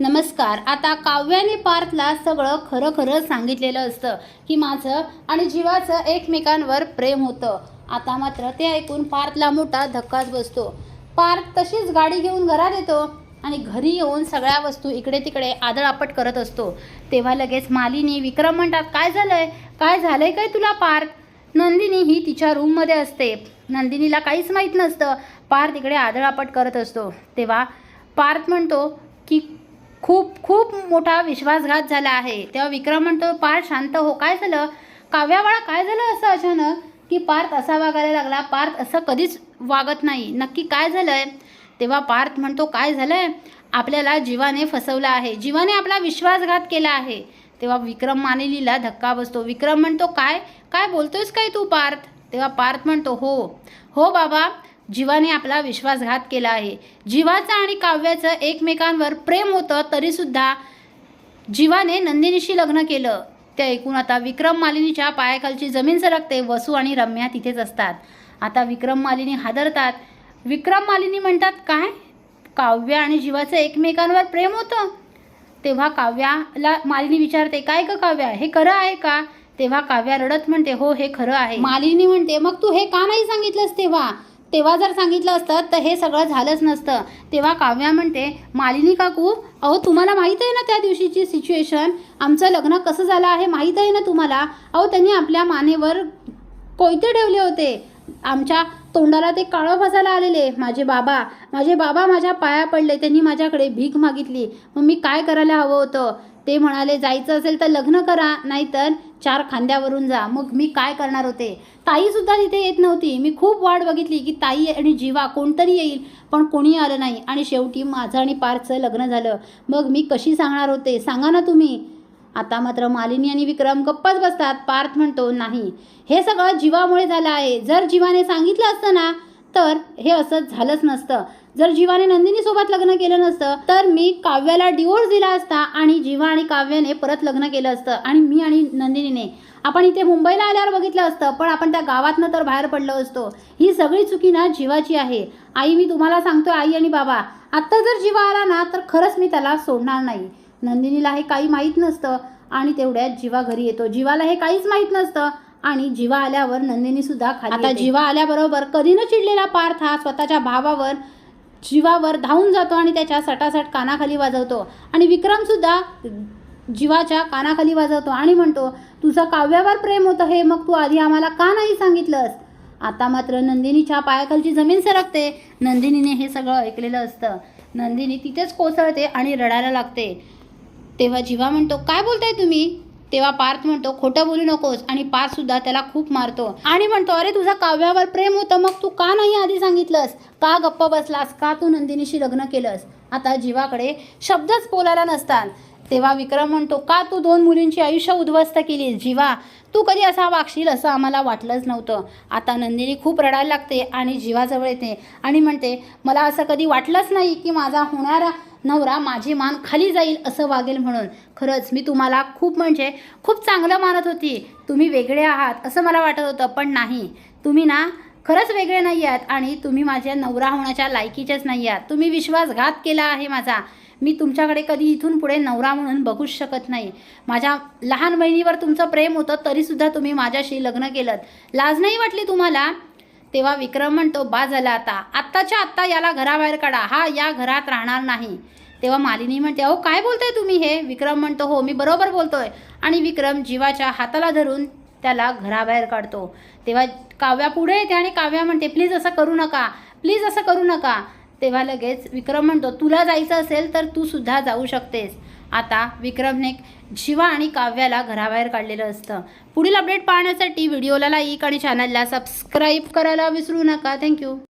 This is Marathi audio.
नमस्कार. आता काव्याने पार्थला सगळं खरं खरं सांगितलेलं असतं की माझं आणि जीवाचं एकमेकांवर प्रेम होतं. आता मात्र ते ऐकून पार्थला मोठा धक्काच बसतो. पार्थ तशीच गाडी घेऊन घरात येतो आणि घरी येऊन सगळ्या वस्तू इकडे तिकडे आदळापट करत असतो. तेव्हा लगेच मालिनी विक्रम म्हणतात काय झालंय? काय झालंय काय तुला पार्थ? नंदिनी ही तिच्या रूममध्ये असते. नंदिनीला काहीच माहीत नसतं. पार्थ इकडे आदळापट करत असतो. तेव्हा पार्थ म्हणतो की खूप खूप मोठा विश्वासघात झाला आहे. तेव्हा विक्रम म्हणतो पार्थ शांत हो काय झालं? काव्यावाळा काय झालं असं अचानक? की पार्थ असा वागायला लागला पार्थ असं कधीच वागत नाही. नक्की काय झालं आहे तेव्हा पार्थ म्हणतो काय झालं आहे आपल्याला जीवाने फसवलं आहे. जीवाने आपला विश्वासघात केला आहे. तेव्हा विक्रम मानेलीला धक्का बसतो. विक्रम म्हणतो काय? काय बोलतोयस काय तू पार्थ? तेव्हा पार्थ म्हणतो हो. हो बाबा. जीवाने आपला विश्वासघात केला आहे. जीवाचं आणि काव्याचं एकमेकांवर प्रेम होतं तरीसुद्धा जीवाने नंदिनीशी लग्न केलं. ते ऐकून आता विक्रम मालिनीच्या पायाखालची जमीन सरकते वसू आणि रम्या तिथेच असतात. आता विक्रम मालिनी हादरतात. विक्रम मालिनी म्हणतात काय? काव्य आणि जीवाचं एकमेकांवर प्रेम होतं? तेव्हा काव्याला मालिनी विचारते काय ग काव्या? हे खरं आहे का? तेव्हा काव्या रडत म्हणते हो हे खरं आहे. मालिनी म्हणते मग तू हे का नाही सांगितलंस तेव्हा? तेव्हा जर सांगितलं असतं तर हे सगळं झालंच नसतं. तेव्हा काव्या म्हणते मालिनी काकू अहो तुम्हाला माहीत आहे ना त्या दिवशीची सिच्युएशन आमचं लग्न कसं झालं आहे माहीत आहे ना तुम्हाला? अहो त्यांनी आपल्या मानेवर कोयते ठेवले होते. आमच्या तोंडाला ते काळं भाजायला आलेले. माझे बाबा माझे बाबा माझ्या पाया पडले. त्यांनी माझ्याकडे भीक मागितली. मग मी काय करायला हवं होतं? ते म्हणाले जायचं असेल तर लग्न करा नाहीतर चार खांद्यावरून जा. मग मी काय करणार होते? ताईसुद्धा तिथे येत नव्हती. मी खूप वाट बघितली की ताई आणि जीवा कोणतरी येईल पण कोणी आलं नाही. आणि शेवटी माझं आणि पारचं लग्न झालं. मग मी कशी सांगणार होते? सांगा ना तुम्ही. आता मात्र मालिनी आणि विक्रम गप्पच बसतात. पार्थ म्हणतो नाही हे सगळं जीवामुळे झालं आहे. जर जीवाने सांगितलं असतं ना तर हे असं झालंच नसतं. जर जीवाने नंदिनीसोबत लग्न केलं नसतं तर मी काव्याला डिवोर्स दिला असता आणि जीवा आणि काव्याने परत लग्न केलं असतं आणि मी आणि नंदिनीने. आपण इथे मुंबईला आल्यावर बघितलं असतं पण आपण त्या गावातनं तर बाहेर पडलो असतो. ही सगळी चुकी ना जीवाची आहे. आई मी तुम्हाला सांगतो आई आणि बाबा. आत्ता जर जीवा आला ना तर खरंच मी त्याला सोडणार नाही. नंदिनीला हे काही माहीत नसतं आणि तेवढ्यात जीवा घरी येतो. जीवाला हे काहीच माहीत नसतं आणि जीवा आल्यावर नंदिनी सुद्धा खाली आता जीवा आल्याबरोबर कधी न चिडलेला पार्थ हा स्वतःच्या भावावर जीवावर धावून जातो आणि त्याच्या सटासट कानाखाली वाजवतो. आणि विक्रम सुद्धा जीवाच्या कानाखाली वाजवतो आणि म्हणतो तुझं काव्यावर प्रेम होतं हे मग तू आधी आम्हाला का नाही सांगितलंस? आता मात्र नंदिनीच्या पायाखालची जमीन सरकते. नंदिनीने हे सगळं ऐकलेलं असतं. नंदिनी तिथेच कोसळते आणि रडायला लागते. तेव्हा जीवा म्हणतो काय बोलताय तुम्ही? तेव्हा पार्थ म्हणतो खोटं बोलू नकोस. आणि पार्थ सुद्धा त्याला खूप मारतो. आणि म्हणतो अरे तुझा काव्यावर प्रेम होतं मग तू का नाही आधी सांगितलंस? का गप्प बसलास? का तू नंदिनीशी लग्न केलंस? आता जीवाकडे शब्दच बोलायला नसतात. तेव्हा विक्रम म्हणतो का तू दोन मुलींची आयुष्य उद्ध्वस्त केली जीवा तू कधी असा वागशील असं आम्हाला वाटलंच नव्हतं. आता नंदिनी खूप रडायला लागते आणि जीवाजवळ येते आणि म्हणते मला असं कधी वाटलंच नाही की माझा होणारा नवरा माझी मान खाली जाईल असं वागेल म्हणून. खरंच मी तुम्हाला खूप म्हणजे खूप चांगलं मानत होती. तुम्ही वेगळे आहात असं मला वाटत होतं पण नाही. तुम्ही ना खरंच वेगळे नाही आहात आणि तुम्ही माझ्या नवरा होण्याच्या लायकीचेच नाही आहात. तुम्ही विश्वासघात केला आहे माझा. मी तुमच्याकडे कधी इथून पुढे नवरा म्हणून बघूच शकत नाही. माझ्या लहान बहिणीवर तुमचं प्रेम होतं तरीसुद्धा तुम्ही माझ्याशी लग्न केलं लाज नाही वाटली तुम्हाला? तेव्हा विक्रम म्हणतो बा झाला आता. आत्ताच्या आत्ता याला घराबाहेर काढा. हा या घरात राहणार नाही. तेव्हा मालिनी म्हणते अहो काय बोलताय तुम्ही हे? विक्रम म्हणतो हो मी बरोबर बोलतोय. आणि विक्रम जीवाच्या हाताला धरून त्याला घराबाहेर काढतो. तेव्हा काव्या पुढे येते आणि काव्या म्हणते प्लीज असं करू नका. प्लीज असं करू नका. तेव्हा लगेच विक्रम म्हणतो तुला जायचं असेल तर तू सुद्धा जाऊ शकतेस. आता विक्रमने शिवा आणि काव्याला घराबाहेर काढलेलं असतं. पुढील अपडेट पाहण्यासाठी व्हिडिओला लाईक आणि चॅनलला सबस्क्राईब करायला विसरू नका. थँक्यू